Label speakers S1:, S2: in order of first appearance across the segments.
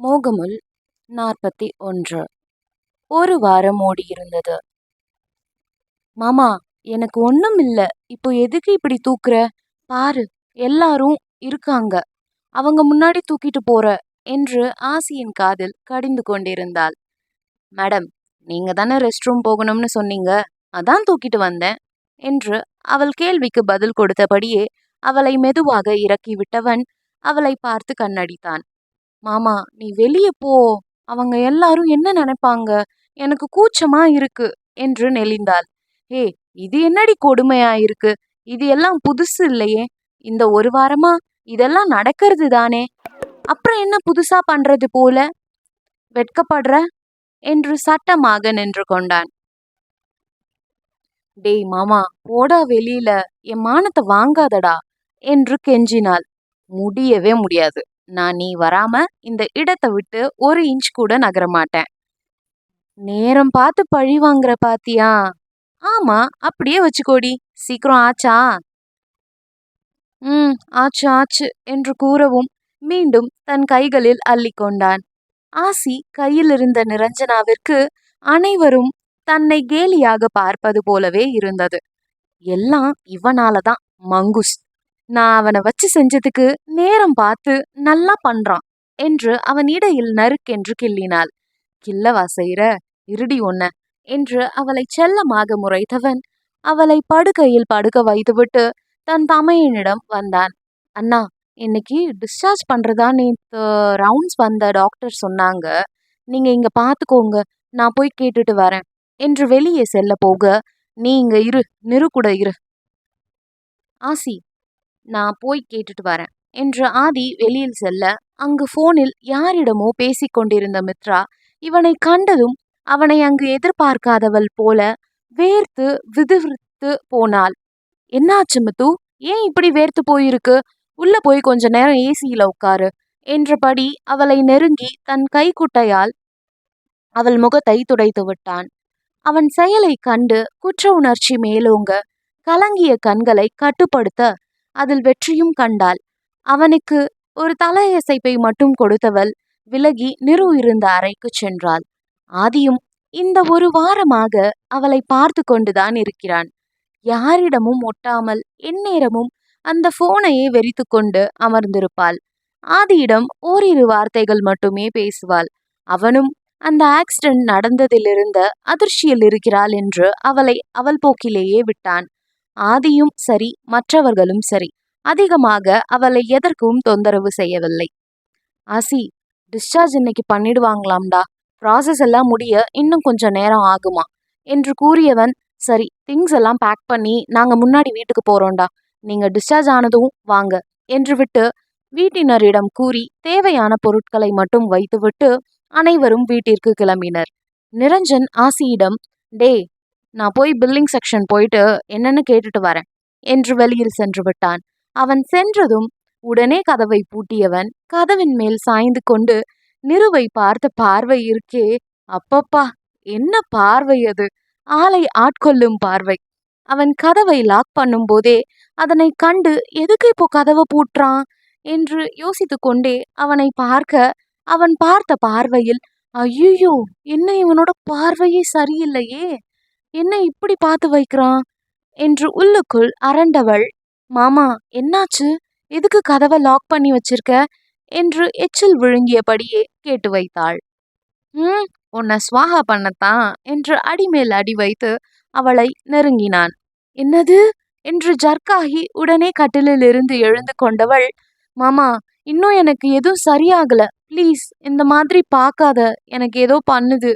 S1: மோகமுல் நாற்பத்தி ஒன்று. ஒரு வாரம் ஓடியிருந்தது. மாமா எனக்கு ஒன்றும் இல்லை. இப்போ எதுக்கு இப்படி தூக்குற? பாரு எல்லாரும் இருக்காங்க. அவங்க முன்னாடி தூக்கிட்டு போற என்று ஆசியின் காதில் கடிந்து கொண்டிருந்தாள். மேடம் நீங்க தானே ரெஸ்ட் ரூம் போகணும்னு சொன்னீங்க. அதான் தூக்கிட்டு வந்தேன் என்று அவள் கேள்விக்கு பதில் கொடுத்தபடியே அவளை மெதுவாக இறக்கி விட்டவன் அவளை பார்த்து கண்ணடித்தான். மாமா நீ வெளியே போ. அவங்க எல்லாரும் என்ன நினைப்பாங்க? எனக்கு கூச்சமா இருக்கு என்று நெளிந்தாள். ஏ இது என்னடி கொடுமையா இருக்கு? இது எல்லாம் புதுசு இல்லையே. இந்த ஒரு வாரமா இதெல்லாம் நடக்கிறது தானே. அப்புறம் என்ன புதுசா பண்றது போல? வெட்கப்படுற? என்று சட்டமாக நின்று கொண்டான். டேய் மாமா போடா வெளியில. என் மானத்தை வாங்காதடா என்று கெஞ்சினாள். முடியவே முடியாது. நான் நீ வராம இந்த இடத்தை விட்டு ஒரு இன்ச் கூட நகர மாட்டேன். நேரம் பார்த்து பழி வாங்குற பாத்தியா? ஆமா அப்படியே வச்சுக்கோடி. சீக்கிரம் ஆச்சா? ம் ஆச்சு ஆச்சு என்று கூறவும் மீண்டும் தன் கைகளில் அள்ளி கொண்டான். ஆசி கையில் இருந்த நிரஞ்சனாவிற்கு அனைவரும் தன்னை கேலியாக பார்ப்பது போலவே இருந்தது. எல்லாம் இவனாலதான் மங்குஸ். நான் அவனை வச்சு செஞ்சதுக்கு நேரம் பார்த்து நல்லா பண்றான் என்று அவன் இடையில் நறுக்கென்று கிள்ளினாள். கில்லவா செய்யற இருடி ஒன்ன என்று அவளை செல்லமாக முறைத்தவன் அவளை படுக்கையில் படுக்க வைத்துவிட்டு தன் தமையனிடம் வந்தான். அண்ணா இன்னைக்கு டிஸ்சார்ஜ் பண்றதா நேற்று ரவுண்ட்ஸ் வந்த டாக்டர் சொன்னாங்க. நீங்க இங்க பாத்துக்கோங்க நான் போய் கேட்டுட்டு வரேன் என்று வெளியே செல்ல போக நீ இங்க இரு நிறு கூட இரு ஆசி நான் போய் கேட்டுட்டு வரேன் என்று ஆதி வெளியில் செல்ல அங்கு போனில் யாரிடமோ பேசிக் கொண்டிருந்த மித்ரா இவனை கண்டதும் அவனை அங்கு எதிர்பார்க்காதவள் போல வேர்த்து விதுவித்து போனாள். என்னாச்சு மித்து? ஏன் இப்படி வேர்த்து போயிருக்கு? உள்ள போய் கொஞ்ச நேரம் ஏசியில உட்காரு என்றபடி அவளை நெருங்கி தன் கைக்குட்டையால் அவள் முகத்தை துடைத்து விட்டான். அவன் செயலை கண்டு குற்ற உணர்ச்சி மேலோங்க கலங்கிய கண்களை கட்டுப்படுத்த அதில் வெற்றியும் கண்டாள். அவனுக்கு ஒரு தலையசைப்பை மட்டும் கொடுத்தவள் விலகி நிறு இருந்த அறைக்கு சென்றாள். ஆதியும் இந்த ஒரு வாரமாக அவளை பார்த்து கொண்டுதான் இருக்கிறான். யாரிடமும் ஒட்டாமல் எந்நேரமும் அந்த போனையே வெறித்து கொண்டு அமர்ந்திருப்பாள். ஆதியிடம் ஓரிரு வார்த்தைகள் மட்டுமே பேசுவாள். அவனும் அந்த ஆக்சிடென்ட் நடந்ததிலிருந்த அதிர்ச்சியில் இருக்கிறாள் என்று அவளை அவள் போக்கிலேயே விட்டான். ஆதியும் சரி மற்றவர்களும் சரி. அதிகமாக அவளை எதற்கும் தொந்தரவு செய்யவில்லை. ஆசி டிஸ்சார்ஜ் இன்னைக்கு பண்ணிடுவாங்களாம்டா. ப்ராசஸ் எல்லாம் முடிய இன்னும் கொஞ்சம் நேரம் ஆகுமா? என்று கூறியவன் சரி திங்ஸ் எல்லாம் பேக் பண்ணி நாங்கள் முன்னாடி வீட்டுக்கு போகிறோம்டா நீங்கள் டிஸ்சார்ஜ் ஆனதும் வாங்க. என்று விட்டு வீட்டினரிடம் கூறி தேவையான பொருட்களை மட்டும் வைத்துவிட்டு அனைவரும் வீட்டிற்கு கிளம்பினர். நிரஞ்சன் ஆசியிடம் டே நான் போய் பில்லிங் செக்ஷன் போயிட்டு என்னன்னு கேட்டுட்டு வரேன். என்று வெளியில் சென்று விட்டான். அவன் சென்றதும் உடனே கதவை பூட்டியவன் கதவின் மேல் சாய்ந்து கொண்டு நிறுவை பார்த்த பார்வை இருக்கே அப்பப்பா என்ன பார்வை அது? ஆளை ஆட்கொள்ளும் பார்வை. அவன் கதவை லாக் பண்ணும் போதே அதனை கண்டு எதுக்கு இப்போ கதவை பூட்டுறான்? என்று யோசித்து கொண்டே அவனை பார்க்க அவன் பார்த்த பார்வையில் ஐயோ என்ன இவனோட பார்வையே சரியில்லையே? என்ன இப்படி பார்த்து வைக்கிறான்? என்று உள்ளுக்குள் அரண்டவள். மாமா என்னாச்சு? எதுக்கு கதவை லாக் பண்ணி வச்சிருக்க? என்று எச்சில் விழுங்கியபடியே கேட்டு வைத்தாள். ம் உன்னை சுவாகா பண்ணத்தான் என்று அடிமேல் அடி வைத்து அவளை நெருங்கினான். என்னது? என்று ஜர்க்காகி உடனே கட்டிலில் இருந்து எழுந்து கொண்டவள். மாமா இன்னும் எனக்கு எதுவும் சரியாகல. ப்ளீஸ் இந்த மாதிரி பார்க்காத. எனக்கு ஏதோ பண்ணுது.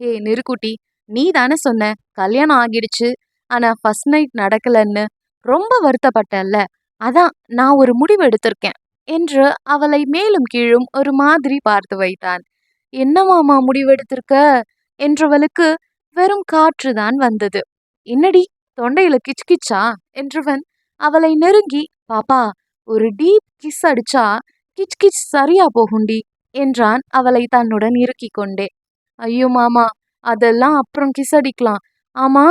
S1: ஏ நெருக்குட்டி நீ தானே சொன்ன கல்யாணம் ஆகிடுச்சு. ஆனா ஃபர்ஸ்ட் நைட் நடக்கலன்னு ரொம்ப வருத்தப்பட்டல்ல அதான் நான் ஒரு முடிவு எடுத்திருக்கேன் என்று அவளை மேலும் கீழும் ஒரு மாதிரி பார்த்து வைத்தான். என்ன மாமா முடிவெடுத்திருக்க என்றவளுக்கு வெறும் காற்றுதான் வந்தது. என்னடி தொண்டையில கிச்கிச்சா என்றவன் அவளை நெருங்கி பாப்பா ஒரு டீப் கிஸ் அடிச்சா கிச் கிச் சரியா போகுண்டி என்றான் அவளை தன்னுடன் இறுக்கி கொண்டே. ஐயோ மாமா அதெல்லாம் அப்புறம் கிஸ் அடிக்கலாம். ஆமா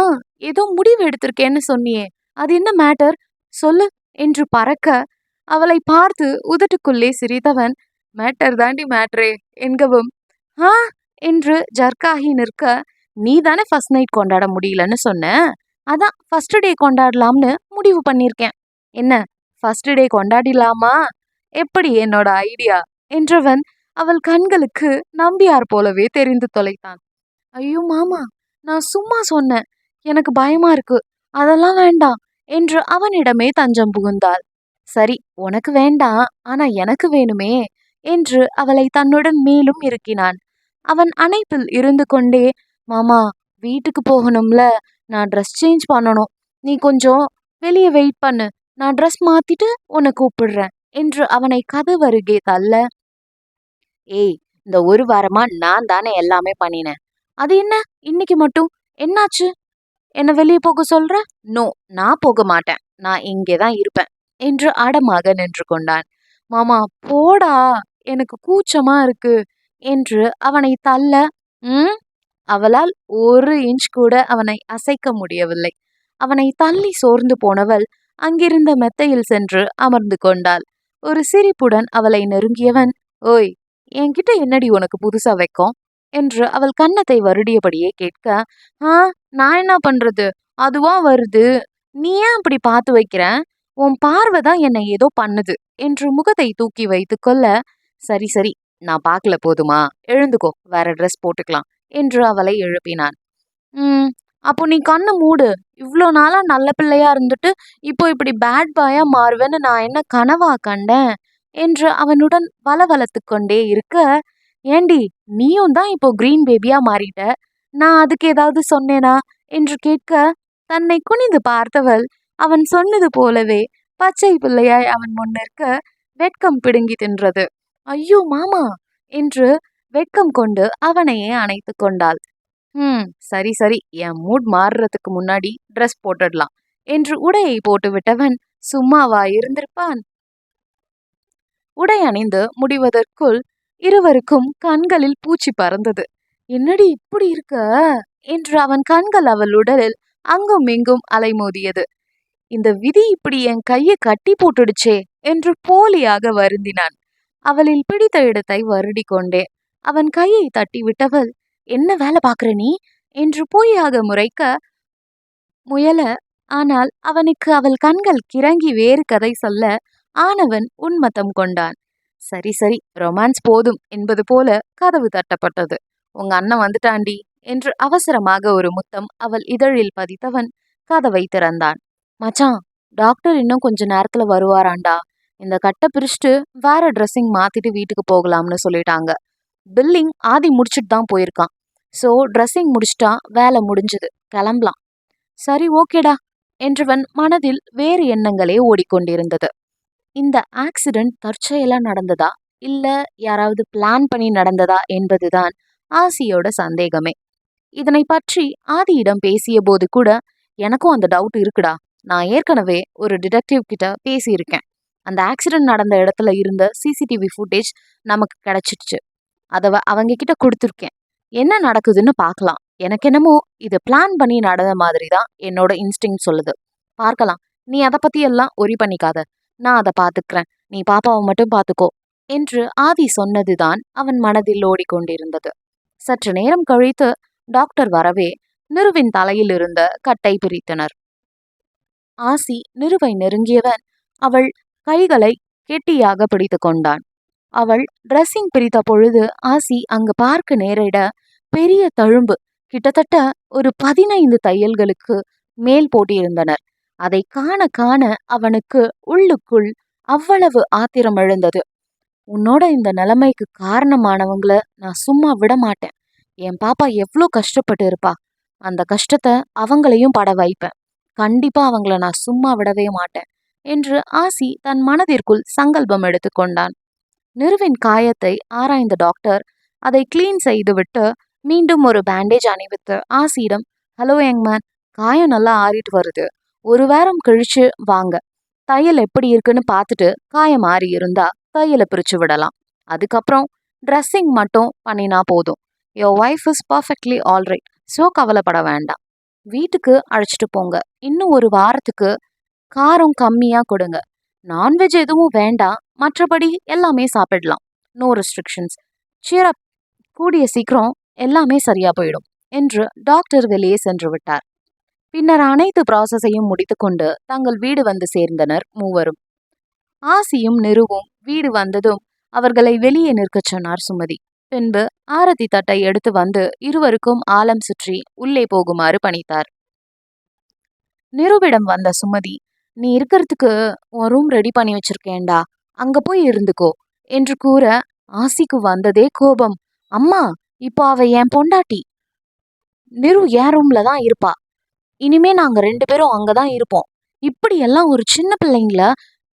S1: ஏதோ முடிவு எடுத்திருக்கேன்னு சொன்னியே. அது என்ன மேட்டர் சொல்லு என்று பறக்க அவளை பார்த்து உதட்டுக்குள்ளே சிரித்தவன் மேட்டர் தாண்டி மேட்ரே என்கவும். ஆ என்று ஜர்க்காகி நிற்க நீ தானே ஃபர்ஸ்ட் நைட் கொண்டாட முடியலன்னு சொன்ன? அதான் ஃபர்ஸ்ட் டே கொண்டாடலாம்னு முடிவு பண்ணியிருக்கேன் என்ன ஃபர்ஸ்ட் டே கொண்டாடிலாமா எப்படி என்னோட ஐடியா என்றவன் அவள் கண்களுக்கு நம்பியார் போலவே தெரிந்து தொலைத்தான். ஐயோ மாமா நான் சும்மா சொன்னேன். எனக்கு பயமா இருக்கு. அதெல்லாம் வேண்டாம் என்று அவனிடமே தஞ்சம் புகுந்தாள். சரி உனக்கு வேண்டாம் ஆனா எனக்கு வேணுமே என்று அவளை தன்னுடன் மேலும் இருக்கினான் அவன் அணைப்பில் இருந்து கொண்டே மாமா வீட்டுக்கு போகணும்ல. நான் ட்ரெஸ் சேஞ்ச் பண்ணணும். நீ கொஞ்சம் வெளியே வெயிட் பண்ணு. நான் ட்ரெஸ் மாத்திட்டு உன்னை கூப்பிடுறேன். என்று அவனை கதவருகே தள்ள ஏய் இந்த ஒரு வாரமா நான் தானே எல்லாமே பண்ணினேன். அது என்ன? இன்னைக்கு மட்டும்? என்னாச்சு? என்ன வெளியே போக சொல்ற? நோ நான் போக மாட்டேன். நான் இங்கே தான் இருப்பேன் என்று அடமாக நின்று கொண்டான். மாமா போடா. எனக்கு கூச்சமா இருக்கு என்று அவனை தள்ள ம்? அவளால் ஒரு இன்ச் கூட அவனை அசைக்க முடியவில்லை. அவனை தள்ளி சோர்ந்து போனவள் அங்கிருந்த மெத்தையில் சென்று அமர்ந்து கொண்டாள். ஒரு சிரிப்புடன் அவளை நெருங்கியவன் ஓய் என்கிட்ட என்னடி உனக்கு புதுசா வைக்கும்? என்று அவள் கன்னத்தை வருடியபடியே கேட்க ஆ நான் என்ன பண்றது? அதுவா வருது. நீ ஏன் அப்படி பார்த்து வைக்கிற? உன் பார்வை தான் என்னை ஏதோ பண்ணுது என்று முகத்தை தூக்கி வைத்து கொள்ள சரி சரி நான் பார்க்கல போதுமா? எழுந்துக்கோ வேற ட்ரெஸ் போட்டுக்கலாம் என்று அவளை எழுப்பினான். ம் அப்போ நீ கண்ணை மூடு. இவ்வளோ நாளா நல்ல பிள்ளையா இருந்துட்டு இப்போ இப்படி பேட் பாயா மாறுவேன்னு நான் என்ன கனவா கண்டேன்? என்று அவனுடன் வளவளத்து கொண்டே இருக்க ஏண்டி நீயும் தான் இப்போ கிரீன் பேபியா மாறிட்ட. நான் அதுக்கு ஏதாவது சொன்னேனா? என்று கேட்க தன்னை குனிந்து பார்த்தவள் அவன் சொன்னது போலவே பச்சை பிள்ளையாய் அவன் முன்னிற்க வெட்கம் பிடுங்கி தின்றது. ஐயோ மாமா! என்று வெட்கம் கொண்டு அவனையே அணைத்து கொண்டாள். ம் சரி சரி என் மூட் மாறுறதுக்கு முன்னாடி ட்ரெஸ் போட்டுடலாம் என்று உடையை போட்டு விட்டவன் சும்மாவா இருந்திருப்பான். உடை அணிந்து முடிவதற்குள் இருவருக்கும் கண்களில் பூச்சி பறந்தது. என்னடி இப்படி இருக்க? என்று அவன் கண்கள் அவள் உடலில் அங்கும் இங்கும் அலைமோதியது. இந்த விதி இப்படி என் கையை கட்டி போட்டுடுச்சே என்று போலியாக வருந்தினான். அவளில் பிடித்த இடத்தை வருடி கொண்டே அவன் கையை தட்டி விட்டவள் என்ன வேலை பார்க்குற நீ? என்று போயாக முறைக்க முயல ஆனால் அவனுக்கு அவள் கண்கள் கிறங்கி வேறு கதை சொல்ல ஆனவன் உன்மத்தம் கொண்டான். சரி சரி ரொமான்ஸ் போதும் என்பது போல கதவு தட்டப்பட்டது. உங்க அண்ணன் வந்துட்டாண்டி என்று அவசரமாக ஒரு முத்தம் அவள் இதழில் பதித்தவன் கதவை திறந்தான். மச்சான் டாக்டர் இன்னும் கொஞ்ச நேரத்துல வருவாராண்டா? இந்த கட்டை பிரிச்சுட்டு வேற ட்ரெஸ்ஸிங் மாத்திட்டு வீட்டுக்கு போகலாம்னு சொல்லிட்டாங்க. பில்லிங் ஆதி முடிச்சுட்டு தான் போயிருக்கான். ஸோ ட்ரெஸ்ஸிங் முடிச்சிட்டா வேலை முடிஞ்சது. கிளம்பலாம். சரி ஓகேடா என்றவன் மனதில் வேறு எண்ணங்களே ஓடிக்கொண்டிருந்தது. இந்த ஆக்சிடென்ட் தற்செயலாக நடந்ததா? இல்லை யாராவது பிளான் பண்ணி நடந்ததா என்பதுதான் ஆசியோட சந்தேகமே. இதனை பற்றி ஆதியிடம் பேசிய போது கூட எனக்கும் அந்த டவுட் இருக்குடா. நான் ஏற்கனவே ஒரு டிடெக்டிவ் கிட்ட பேசியிருக்கேன். அந்த ஆக்சிடென்ட் நடந்த இடத்துல இருந்த சிசிடிவி ஃபுட்டேஜ் நமக்கு கிடைச்சிடுச்சு. அதை அவங்க கிட்ட கொடுத்துருக்கேன். என்ன நடக்குதுன்னு பார்க்கலாம். எனக்கு என்னமோ இது பிளான் பண்ணி நடந்த மாதிரி தான் என்னோட இன்ஸ்டிங் சொல்லுது. பார்க்கலாம். நீ அதை பற்றி எல்லாம் ஒரி பண்ணிக்காத. நான் அதை பார்த்துக்கிறேன் நீ பாப்பாவை மட்டும் பார்த்துக்கோ என்று ஆதி சொன்னதுதான் அவன் மனதில் ஓடிக்கொண்டிருந்தது. சற்று நேரம் கழித்து டாக்டர் வரவே நிருவின் தலையில் இருந்த கட்டை பிரித்தனர். ஆசி நிருவை நெருங்கியவன் அவள் கைகளை கெட்டியாக பிடித்து கொண்டான். அவள் ட்ரெஸ்ஸிங் பிரித்த பொழுது ஆசி அங்கு பார்க்க நேரிட பெரிய தழும்பு கிட்டத்தட்ட ஒரு பதினைந்து தையல்களுக்கு மேல் போட்டிருந்தனர். அதை காண காண அவனுக்கு உள்ளுக்குள் அவ்வளவு ஆத்திரம் எழுந்தது. உன்னோட இந்த நிலைமைக்கு காரணமானவங்கள நான் சும்மா விட மாட்டேன் என் பாப்பா எவ்வளோ கஷ்டப்பட்டு இருப்பா. அந்த கஷ்டத்தை அவங்களையும் பட வைப்பேன். கண்டிப்பா அவங்கள நான் சும்மா விடவே மாட்டேன் என்று ஆசி தன் மனதிற்குள் சங்கல்பம் எடுத்துக்கொண்டான் நிறுவின் காயத்தை ஆராய்ந்த டாக்டர் அதை கிளீன் செய்துவிட்டு மீண்டும் ஒரு பேண்டேஜ் அணிவித்து ஆசியிடம் ஹலோ யங்மேன் காயம் நல்லா ஆறிட்டு வருது. ஒரு வாரம் கழிச்சு வாங்க. தையல் எப்படி இருக்குன்னு பார்த்துட்டு காயம் ஆறி இருந்தா தையலை பிரிச்சு விடலாம். அதுக்கப்புறம் ட்ரெஸ்ஸிங் மட்டும் பண்ணினா போதும். Your wife is perfectly alright so கவலைப்பட வேண்டாம். வீட்டுக்கு அழைச்சிட்டு போங்க. இன்னும் ஒரு வாரத்துக்கு காரம் கம்மியாக கொடுங்க. நான்வெஜ் எதுவும் வேண்டாம். மற்றபடி எல்லாமே சாப்பிடலாம். நோ ரெஸ்ட்ரிக்ஷன்ஸ் சீரப் கூடிய சீக்கிரம் எல்லாமே சரியா போயிடும். என்று டாக்டர் வெளியே சென்று விட்டார். பின்னர் அனைத்து ப்ராசஸையும் முடித்துக்கொண்டு தங்கள் வீடு வந்து சேர்ந்தனர் மூவரும். ஆசியும் நிருவும் வீடு வந்ததும் அவர்களை வெளியே நிற்கச் சொன்னார் சுமதி. பின்பு ஆரத்தி தட்டை எடுத்து வந்து இருவருக்கும் ஆலம் சுற்றி உள்ளே போகுமாறு பணித்தார். நிருவிடம் வந்த சுமதி நீ இருக்கிறதுக்கு உன் ரூம் ரெடி பண்ணி வச்சிருக்கேன்டா. அங்க போய் இருந்துக்கோ என்று கூற ஆசிக்கு வந்ததே கோபம். அம்மா இப்போ அவ என் பொண்டாட்டி. நிரு என் ரூம்ல தான் இருப்பா. இனிமே நாங்க ரெண்டு பேரும் அங்கதான் இருப்போம். இப்படியெல்லாம் ஒரு சின்ன பிள்ளைங்கள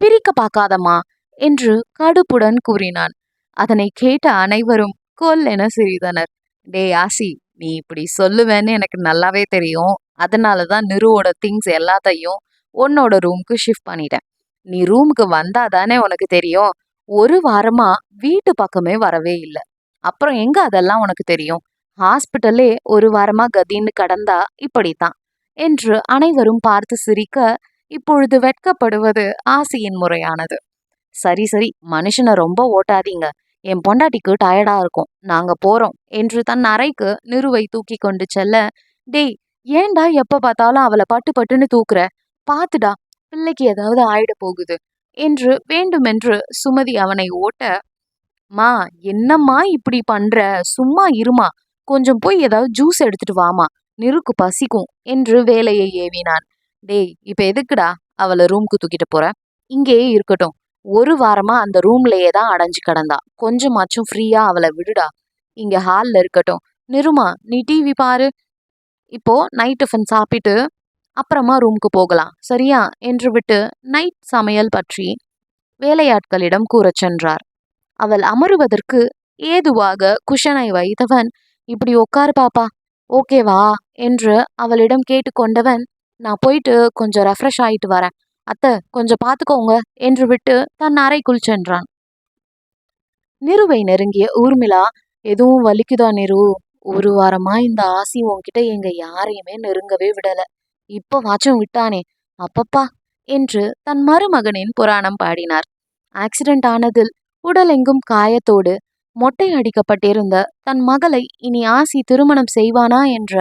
S1: பிரிக்க பார்க்காதம்மா என்று கடுப்புடன் கூறினான். அதனை கேட்ட அனைவரும் கொல்லென சிரித்தனர். டே ஆசி நீ இப்படி சொல்லுவேன்னு எனக்கு நல்லாவே தெரியும். அதனால தான் நிருவோட திங்ஸ் எல்லாத்தையும் உன்னோட ரூமுக்கு ஷிஃப்ட் பண்ணிட்டேன். நீ ரூமுக்கு வந்தா தானே உனக்கு தெரியும். ஒரு வாரமா வீட்டு பக்கமே வரவே இல்லை. அப்புறம் எங்க அதெல்லாம் உனக்கு தெரியும்? ஹாஸ்பிட்டலே ஒரு வாரமா கதின்னு கடந்தா இப்படித்தான். என்று அனைவரும் பார்த்து சிரிக்க இப்பொழுது வெட்கப்படுவது ஆசியின் முறையானது. சரி சரி மனுஷனை ரொம்ப ஓட்டாதீங்க. என் பொண்டாட்டிக்கு டயர்டா இருக்கும். நாங்க போறோம் என்று தன் அறைக்கு நிறுவை தூக்கி கொண்டு செல்ல டேய் ஏன்டா எப்ப பார்த்தாலும் அவளை பட்டு பட்டுன்னு தூக்குற? பாத்துடா பிள்ளைக்கு ஏதாவது ஆயிட போகுது என்று வேண்டுமென்று சுமதி அவனை ஓட்ட மா என்னம்மா இப்படி பண்ற? சும்மா இருமா. கொஞ்சம் போய் ஏதாவது ஜூஸ் எடுத்துட்டு வாமா. நிருக்கு பசிக்கும் என்று வேலையை ஏவினான். டேய் இப்ப எதுக்குடா அவளை ரூம்க்கு தூக்கிட்டு போற? இங்கேயே இருக்கட்டும். ஒரு வாரமா அந்த ரூம்லயே தான் அடைஞ்சு கிடந்தா. கொஞ்சமாச்சும் ஃப்ரீயா அவளை விடுடா. இங்க ஹாலில் இருக்கட்டும். நிருமா நீ டிவி பாரு. இப்போ நைட் டிஃபன் சாப்பிட்டு அப்புறமா ரூமுக்கு போகலாம். சரியா? என்று விட்டு நைட் சமையல் பற்றி வேலையாட்களிடம் கூறச் சென்றார். அவள் அமருவதற்கு ஏதுவாக குஷனை வைத்தவன் இப்படி உட்காரு பாப்பா. ஓகேவா என்று அவளிடம் கேட்டுக்கொண்டவன் நான் போயிட்டு கொஞ்சம் ரெஃப்ரெஷ் ஆயிட்டு வரேன். அத்தை கொஞ்சம் பார்த்துக்கோங்க என்று விட்டு தன் அறைக்குள் சென்றான். நிருவை நெருங்கிய ஊர்மிளா எதுவும் வலிக்குதா நிரு? ஒரு வாரமா இந்த ஆசி உன்கிட்ட எங்க யாரையுமே நெருங்கவே விடல. இப்ப வாச்சும் விட்டானே அப்பப்பா என்று தன் மருமகனின் புராணம் பாடினார். ஆக்சிடென்ட் ஆனதில் உடலெங்கும் காயத்தோடு மொட்டை அடிக்கப்பட்டிருந்த தன் மகளை இனி ஆசி திருமணம் செய்வானா என்ற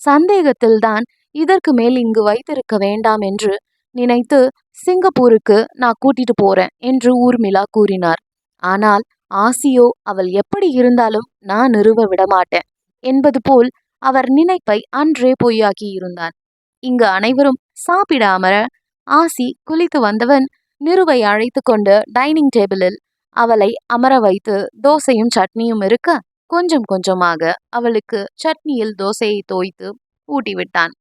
S1: சந்தேகத்தில்தான் இதற்கு மேல் இங்கு வைத்திருக்க வேண்டாம் என்று நினைத்து சிங்கப்பூருக்கு நான் கூட்டிட்டு போறேன் என்று ஊர்மிளா கூறினார். ஆனால் ஆசியோ அவள் எப்படி இருந்தாலும் நான் நிறுவ விடமாட்டேன் என்பது போல் அவர் நினைப்பை அன்றே பொய்யாக்கி இருந்தான். இங்கு அனைவரும் சாப்பிட அமர ஆசி குளித்து வந்தவன் நிறுவை அழைத்து கொண்டு டைனிங் டேபிளில் அவளை அமர வைத்து தோசையும் சட்னியும் இருக்க கொஞ்சம் கொஞ்சமாக அவளுக்கு சட்னியில் தோசையை தோய்த்து ஊட்டிவிட்டான்.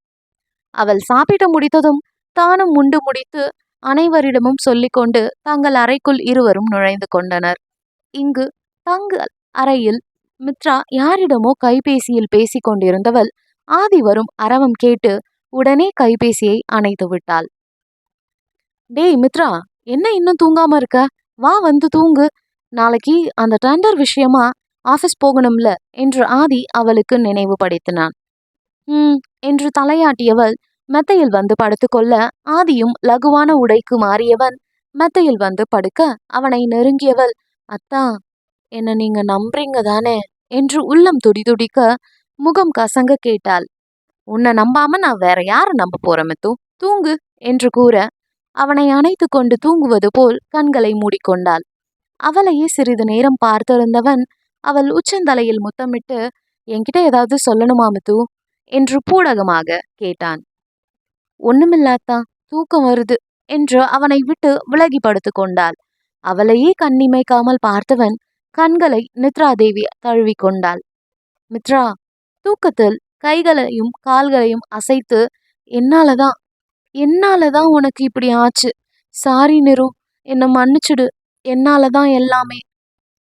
S1: அவள் சாப்பிட்டு முடித்ததும் தானும் உண்டு முடித்து அனைவரிடமும் சொல்லிக்கொண்டு தங்கள் அறைக்குள் இருவரும் நுழைந்து கொண்டனர். இங்கு தங்கள் அறையில் மித்ரா யாரிடமோ கைபேசியில் பேசிக் கொண்டிருந்தவள் ஆதி வரும் அரவம் கேட்டு உடனே கைபேசியை அணைத்து விட்டாள் டேய் மித்ரா என்ன இன்னும் தூங்காம இருக்க? வா வந்து தூங்கு. நாளைக்கு அந்த டெண்டர் விஷயமா ஆஃபீஸ் போகணும்ல என்று ஆதி அவளுக்கு நினைவுபடுத்தினான் ம் என்று தலையாட்டியவள் மெத்தையில் வந்து படுத்துக்கொள்ள ஆதியும் லகுவான உடைக்கு மாறியவன் மெத்தையில் வந்து படுக்க அவனை நெருங்கியவள் அத்தா என்ன நீங்க நம்புறீங்க தானே? என்று உள்ளம் துடிதுடிக்க முகம் கசங்க கேட்டாள். உன்னை நம்பாம நான் வேற யாரை நம்ப போறேன் மித்து? தூங்கு என்று கூற அவனை அணைத்து கொண்டு தூங்குவது போல் கண்களை மூடிக்கொண்டாள். அவளையே சிறிது நேரம் பார்த்திருந்தவன் அவள் உச்சந்தலையில் முத்தமிட்டு என்கிட்ட ஏதாவது சொல்லணுமா மித்து? என்று பூடகமாக கேட்டான். ஒண்ணுமில்லாத்தா தூக்கம் வருது என்று அவனை விட்டு விலகி படுத்து கொண்டாள். அவளையே கண்ணிமைக்காமல் பார்த்தவன் கண்களை நித்ரா தேவி தழுவி கொண்டாள். மித்ரா தூக்கத்தில் கைகளையும் கால்களையும் அசைத்து என்னாலதான் என்னாலதான் உனக்கு இப்படி ஆச்சு? சாரி நிரு என்னை மன்னிச்சிடு. என்னாலதான் எல்லாமே.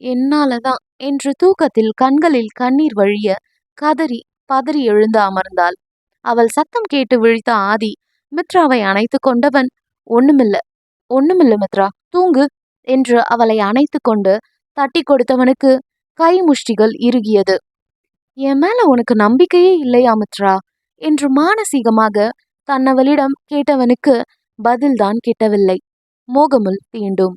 S1: என்னாலதான் என்று தூக்கத்தில் கண்களில் கண்ணீர் வழிய கதறி பதறி எழுந்து அமர்ந்தாள். அவள் சத்தம் கேட்டு விழித்த ஆதி மித்ராவை அணைத்து கொண்டவன் ஒண்ணுமில்ல ஒண்ணுமில்ல மித்ரா தூங்கு என்று அவளை அணைத்து கொண்டு தட்டி கொடுத்தவனுக்கு கை முஷ்டிகள் இறுகியது. என் மேல உனக்கு நம்பிக்கையே இல்லையா மித்ரா? என்று மானசீகமாக தன்னவளிடம் கேட்டவனுக்கு பதில்தான் கிட்டவில்லை. மோகமுல் தீண்டும்.